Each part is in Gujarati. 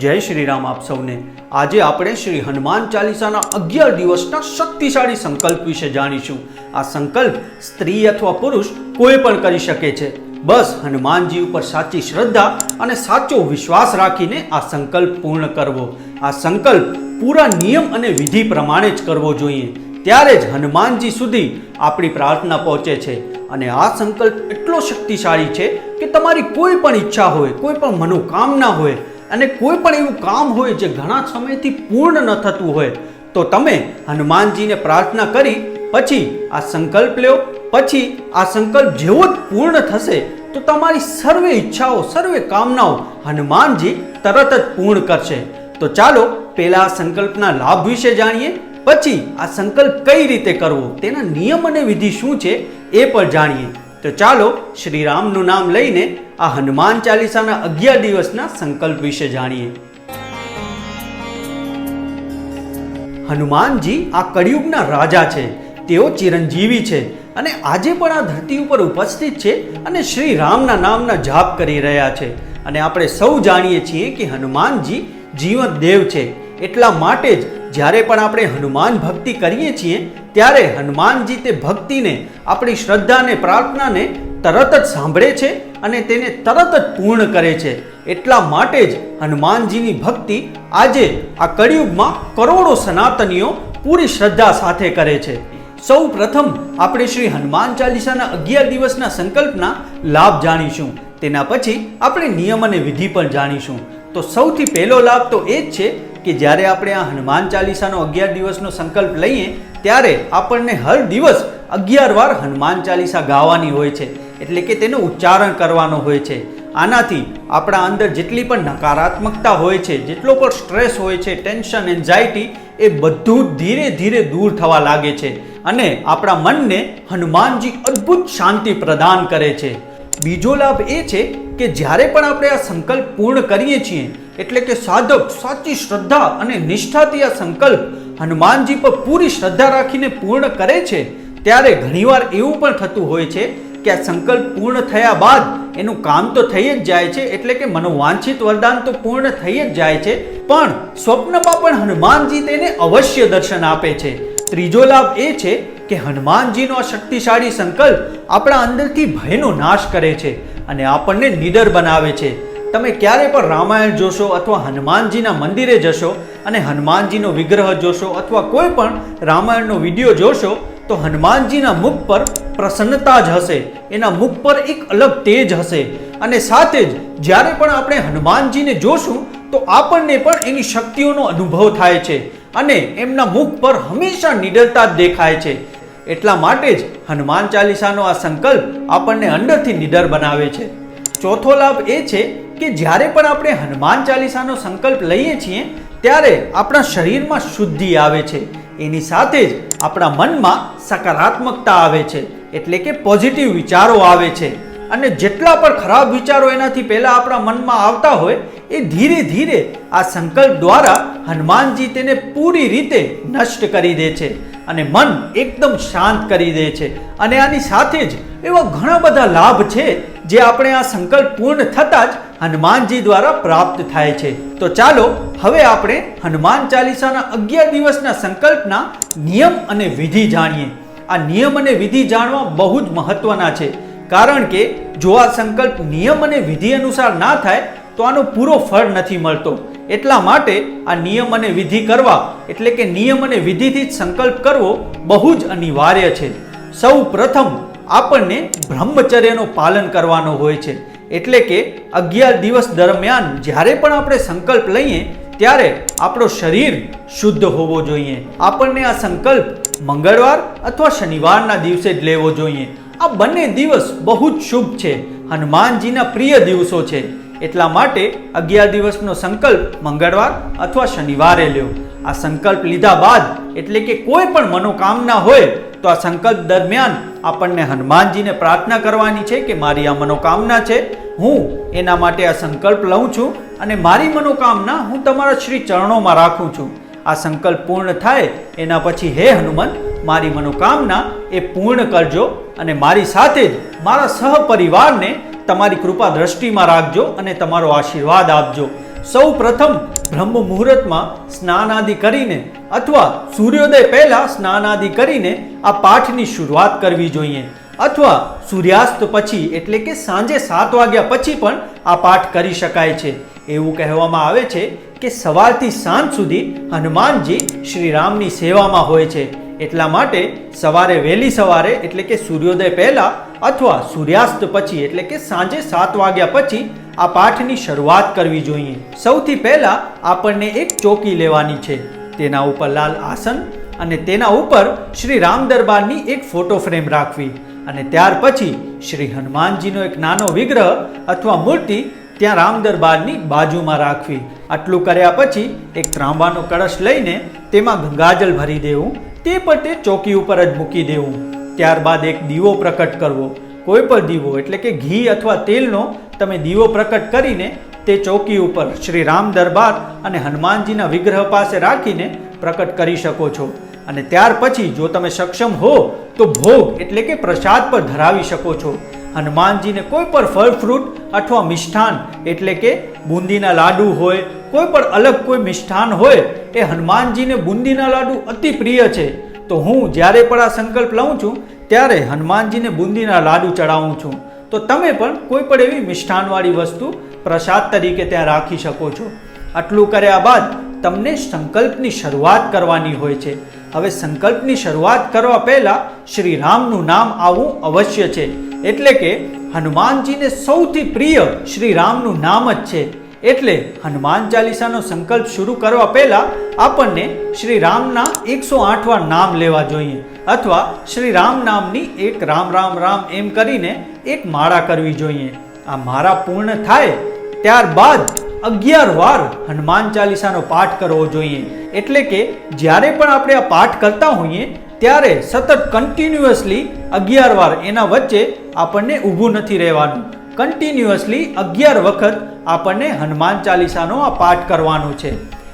જય શ્રી રામ આપ સૌને. આજે આપણે શ્રી હનુમાન ચાલીસાના અગિયાર દિવસના શક્તિશાળી સંકલ્પ વિશે જાણીશું. આ સંકલ્પ સ્ત્રી અથવા પુરુષ કોઈ પણ કરી શકે છે. બસ હનુમાનજી ઉપર સાચી શ્રદ્ધા અને સાચો વિશ્વાસ રાખીને આ સંકલ્પ પૂર્ણ કરવો. આ સંકલ્પ પૂરા નિયમ અને વિધિ પ્રમાણે જ કરવો જોઈએ. ત્યારે જ હનુમાનજી સુધી આપણી પ્રાર્થના પહોંચે છે. અને આ સંકલ્પ એટલો શક્તિશાળી છે કે તમારી કોઈ પણ ઈચ્છા હોય, કોઈ પણ મનોકામના હોય અને કોઈ પણ એવું કામ હોય જે ઘણા સમયથી પૂર્ણ ન થતું હોય, તો તમે હનુમાનજીને પ્રાર્થના કરી, પછી આ સંકલ્પ લ્યો, પછી આ સંકલ્પ જેવો જ પૂર્ણ થશે, તો તમારી સર્વે ઈચ્છાઓ, સર્વે કામનાઓ હનુમાનજી તરત જ પૂર્ણ કરશે. તો ચાલો પહેલા આ સંકલ્પના લાભ વિશે જાણીએ, પછી આ સંકલ્પ કઈ રીતે કરવો, તેના નિયમ અને વિધિ શું છે એ પણ જાણીએ. તો ચાલો શ્રી રામનું નામ લઈને આ હનુમાન ચાલીસાના અગિયાર દિવસના સંકલ્પ વિશે જાણીએ. હનુમાનજી આ કળિયુગના રાજા છે, તેઓ ચિરંજીવી છે અને આજે પણ આ ધરતી ઉપર ઉપસ્થિત છે અને શ્રી રામના નામના જાપ કરી રહ્યા છે. અને આપણે સૌ જાણીએ છીએ કે હનુમાનજી જીવંત દેવ છે, એટલા માટે જ જ્યારે પણ આપણે હનુમાન ભક્તિ કરીએ છીએ, ત્યારે હનુમાનજી તે ભક્તિને, આપણી શ્રદ્ધાને પ્રાર્થનાને તરત જ સાંભળે છે અને તેને તરત જ પૂર્ણ કરે છે. એટલા માટે જ હનુમાનજીની ભક્તિ આજે આ કળિયુગમાં કરોડો સનાતનીઓ પૂરી શ્રદ્ધા સાથે કરે છે. સૌ પ્રથમ આપણે શ્રી હનુમાન ચાલીસાના અગિયાર દિવસના સંકલ્પના લાભ જાણીશું. તેના પછી આપણે નિયમ અને વિધિ પણ જાણીશું. તો સૌથી પહેલો લાભ તો એ જ છે કે જ્યારે આપણે આ હનુમાન ચાલીસાનો અગિયાર દિવસનો સંકલ્પ લઈએ, ત્યારે આપણને હર દિવસ અગિયાર વાર હનુમાન ચાલીસા ગાવાની હોય છે. એટલે કે તેનું ઉચ્ચારણ કરવાનો હોય છે. આનાથી આપણા અંદર જેટલી પણ નકારાત્મકતા હોય છે, જેટલો પણ સ્ટ્રેસ હોય છે, ટેન્શન, એન્ઝાયટી, એ બધું ધીરે ધીરે દૂર થવા લાગે છે. અને આપણા મનને હનુમાનજી અદ્ભુત શાંતિ પ્રદાન કરે છે. બીજો લાભ એ છે કે જ્યારે પણ આપણે આ સંકલ્પ પૂર્ણ કરીએ છીએ, એટલે કે સાધક સાચી શ્રદ્ધા અને નિષ્ઠાથી આ સંકલ્પ હનુમાનજી પર પૂરી શ્રદ્ધા રાખીને પૂર્ણ કરે છે, ત્યારે ઘણીવાર એવું પણ થતું હોય છે કે આ સંકલ્પ પૂર્ણ થયા બાદ એનું કામ તો થઈ જ જાય છે, એટલે કે મનોવાંછિત વરદાન તો પૂર્ણ થઈ જ જાય છે, પણ સ્વપ્નમાં પણ હનુમાનજી તેને અવશ્ય દર્શન આપે છે. ત્રીજો લાભ એ છે કે હનુમાનજીનો આ શક્તિશાળી સંકલ્પ આપણા અંદરથી ભયનો નાશ કરે છે. અને આપણને નિડર બનાવે છે. તમે ક્યારે પણ રામાયણ જોશો અથવા હનુમાનજીના મંદિરે જશો અને હનુમાનજીનો વિગ્રહ જોશો અથવા કોઈ પણ રામાયણનો વીડિયો જોશો, તો હનુમાનજીના મુખ પર પ્રસન્નતા જ હશે. એના મુખ પર એક અલગ તેજ હશે. અને સાથે જ જ્યારે પણ આપણે હનુમાનજીને જોશું, તો આપણને પણ એની શક્તિઓનો અનુભવ થાય છે. અને એમના મુખ પર હંમેશા નિડરતા જ દેખાય છે. એટલા માટે જ હનુમાન ચાલીસાનો આ સંકલ્પ આપણને અંદરથી નિડર બનાવે છે. ચોથો લાભ એ છે કે જ્યારે પણ આપણે હનુમાન ચાલીસાનો સંકલ્પ લઈએ છીએ, ત્યારે આપણા શરીરમાં શુદ્ધિ આવે છે. એની સાથે જ આપણા મનમાં સકારાત્મકતા આવે છે, એટલે કે પોઝિટિવ વિચારો આવે છે. અને જેટલા પણ ખરાબ વિચારો એનાથી પહેલાં આપણા મનમાં આવતા હોય, એ ધીરે ધીરે આ સંકલ્પ દ્વારા હનુમાનજી તેને પૂરી રીતે નષ્ટ કરી દે છે. અને મન એકદમ શાંત કરી દે છે. અને આની સાથે જ એવા ઘણા બધા લાભ છે જે આપણે આ સંકલ્પ પૂર્ણ થતાં જ હનુમાનજી દ્વારા પ્રાપ્ત થાય છે. તો ચાલો, હવે આપણે હનુમાન ચાલીસાના અગિયાર દિવસના સંકલ્પના નિયમ અને વિધિ જાણીએ. આ નિયમ અને વિધિ જાણવા બહુ જ મહત્વના છે. કારણ કે જો આ સંકલ્પ નિયમ અને વિધિ અનુસાર ના થાય, તો આનો પૂરો ફળ નથી મળતો. એટલા માટે આ નિયમ અને વિધિ કરવા, એટલે કે નિયમ અને વિધિથી જ સંકલ્પ કરવો બહુ જ અનિવાર્ય છે. સૌ પ્રથમ આપણને બ્રહ્મચર્યનું પાલન કરવાનો હોય છે. એટલે કે અગિયાર દિવસ દરમિયાન જ્યારે પણ આપણે સંકલ્પ લઈએ, ત્યારે આપણો શરીર શુદ્ધ હોવો જોઈએ. આપણને આ સંકલ્પ મંગળવાર અથવા શનિવારના દિવસે જ લેવો જોઈએ. આ બંને દિવસ બહુ જ શુભ છે. હનુમાનજીના પ્રિય દિવસો છે. એટલા માટે અગિયાર દિવસનો સંકલ્પ મંગળવાર અથવા શનિવારે લ્યો. આ સંકલ્પ લીધા બાદ એટલે કે કોઈ પણ મનોકામના હોય તો આ સંકલ્પ દરમિયાન આપણને હનુમાનજીને પ્રાર્થના કરવાની છે કે મારી આ મનોકામના છે, હું એના માટે આ સંકલ્પ લઉં છું અને મારી મનોકામના હું તમારા શ્રી ચરણોમાં રાખું છું. આ સંકલ્પ પૂર્ણ થાય એના પછી હે હનુમાન, મારી મનોકામના એ પૂર્ણ કરજો અને મારી સાથે જ મારા સહપરિવારને તમારી કૃપા દ્રષ્ટિમાં રાખજો અને તમારો આશીર્વાદ આપજો. સૌ પ્રથમ બ્રહ્મ મુહૂર્તમાં સ્નાનાદિ કરીને અથવા સૂર્યોદય પહેલાં સ્નાનાદિ કરીને આ પાઠની શરૂઆત કરવી જોઈએ. અથવા સૂર્યાસ્ત પછી એટલે કે સાંજે સાત વાગ્યા પછી પણ આ પાઠ કરી શકાય છે. એવું કહેવામાં આવે છે કે સવારથી સાંજ સુધી હનુમાનજી શ્રીરામની સેવામાં હોય છે. એટલા માટે સવારે વહેલી સવારે એટલે કે સૂર્યોદય પહેલા અથવા સૂર્યાસ્ત પછી, એટલે કે સાંજે સાત વાગ્યા પછી, આ પાઠની શરૂઆત કરવી જોઈએ. સૌથી પહેલા આપણને એક ચોકી લેવાની છે. તેના ઉપર લાલ આસન અને તેના ઉપર શ્રી રામ દરબારની એક ફોટો ફ્રેમ રાખવી. અને ત્યાર પછી શ્રી હનુમાનજીનો એક નાનો વિગ્રહ અથવા મૂર્તિ ત્યાં રામ દરબારની બાજુમાં રાખવી. આટલું કર્યા પછી એક ત્રાંબાનો કળશ લઈને તેમાં ગંગાજલ ભરી દેવું. તે પર તે ચોકી ઉપર જ મૂકી દેવું. ત્યારબાદ એક દીવો પ્રકટ કરવો. કોઈ પણ દીવો, એટલે કે ઘી અથવા તેલનો, તમે દીવો પ્રકટ કરીને તે ચોકી ઉપર શ્રી રામ દરબાર અને હનુમાનજીના વિગ્રહ પાસે રાખીને પ્રકટ કરી શકો છો. અને ત્યાર પછી જો તમે સક્ષમ હો, તો ભોગ, એટલે કે પ્રસાદ પર ધરાવી શકો છો. હનુમાનજીને કોઈ પણ ફળ, ફ્રૂટ અથવા મિષ્ઠાન, એટલે કે બુંદીના લાડુ હોય, કોઈ પણ અલગ કોઈ મિષ્ઠાન હોય, એ હનુમાનજીને બુંદીના લાડુ અતિ પ્રિય છે. તો હું જ્યારે પણ આ સંકલ્પ લઉં છું, ત્યારે હનુમાનજીને બુંદીના લાડુ ચડાવું છું. તો તમે પણ કોઈ પણ એવી મિષ્ઠાનવાળી વસ્તુ પ્રસાદ તરીકે ત્યાં રાખી શકો છો. આટલું કર્યા બાદ તમને સંકલ્પની શરૂઆત કરવાની હોય છે. હવે સંકલ્પની શરૂઆત કરવા પહેલાં શ્રી રામનું નામ આવવું અવશ્ય છે. એટલે કે હનુમાનજીને સૌથી પ્રિય શ્રી રામનું નામ જ છે. એટલે હનુમાન ચાલીસાનો સંકલ્પ શરૂ કરવા પહેલાં આપણને શ્રી રામના એકસો આઠવા નામ લેવા જોઈએ અથવા શ્રી રામ નામની એક રામ રામ રામ એમ કરીને એક માળા કરવી જોઈએ. આ માળા પૂર્ણ થાય ત્યારબાદ અગિયાર વાર હનુમાન ચાલીસાનો પાઠ કરવો જોઈએ. એટલે કે જ્યારે પણ આપણે આ પાઠ કરતા હોઈએ ત્યારે સતત કન્ટિન્યુઅસલી અગિયાર વાર એના વચ્ચે આપણને ઊભું નથી રહેવાનું. કન્ટિન્યુઅસલી અગિયાર વખત આપણને હનુમાન ચાલીસાનો આ પાઠ કરવાનો છે.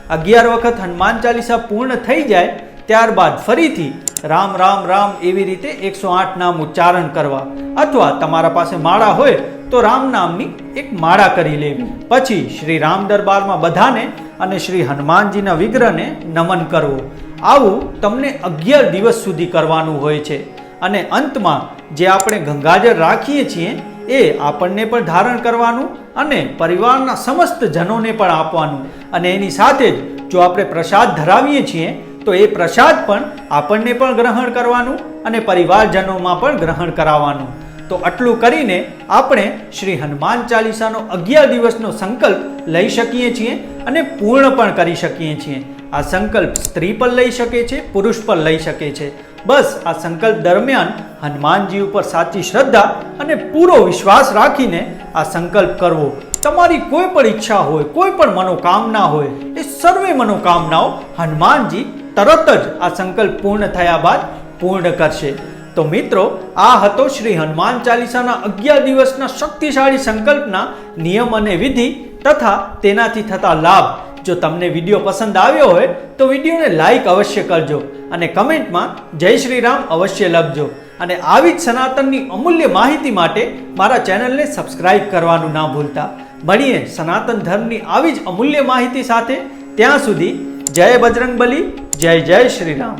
અગિયાર વખત હનુમાન ચાલીસા પૂર્ણ થઈ જાય, ત્યારબાદ ફરીથી રામ રામ રામ એવી રીતે એકસો આઠ નામ ઉચ્ચારણ કરવા. અથવા તમારા પાસે માળા હોય તો રામ નામની એક માળા કરી લેવી. પછી શ્રી રામ દરબારમાં બધાને અને શ્રી હનુમાનજીના વિગ્રહને નમન કરવું. આવું તમને અગિયાર દિવસ સુધી કરવાનું હોય છે. અને અંતમાં જે આપણે ગંગાજળ રાખીએ છીએ એ આપણને પણ ધારણ કરવાનું અને પરિવારના સમસ્ત જનોને પણ આપવાનું. અને એની સાથે જ જો આપણે પ્રસાદ ધરાવીએ છીએ, તો એ પ્રસાદ પણ આપણને પણ ગ્રહણ કરવાનું અને પરિવારજનોમાં પણ ગ્રહણ કરાવવાનું. તો આટલું કરીને આપણે શ્રી હનુમાન ચાલીસાનો અગિયાર દિવસનો સંકલ્પ લઈ શકીએ છીએ અને પૂર્ણ પણ કરી શકીએ છીએ. આ સંકલ્પ સ્ત્રી પર લઈ શકે છે, પુરુષ પર લઈ શકે છે. બસ આ સંકલ્પ દરમિયાન હનુમાનજી ઉપર સાચી શ્રદ્ધા અને પૂરો વિશ્વાસ રાખીને આ સંકલ્પ કરવો. તમારી કોઈ પણ ઈચ્છા હોય, કોઈ પણ મનોકામના હોય, એ સર્વે મનોકામનાઓ હનુમાનજી તરત જ આ સંકલ્પ પૂર્ણ થયા બાદ પૂર્ણ કરશે. તો મિત્રો, આ હતો શ્રી હનુમાન ચાલીસાના અગિયાર દિવસના શક્તિશાળી સંકલ્પના નિયમ અને વિધિ તથા તેનાથી થતા લાભ. જો તમને વીડિયો પસંદ આવ્યો હોય, તો વિડીયોને લાઈક અવશ્ય કરજો અને કમેન્ટમાં જય શ્રી રામ અવશ્ય લખજો. અને આવી જ સનાતનની અમૂલ્ય માહિતી માટે મારા ચેનલને સબસ્ક્રાઇબ કરવાનું ના ભૂલતા. મળીએ સનાતન ધર્મની આવી જ અમૂલ્ય માહિતી સાથે. ત્યાં સુધી જય બજરંગબલી, જય જય શ્રી રામ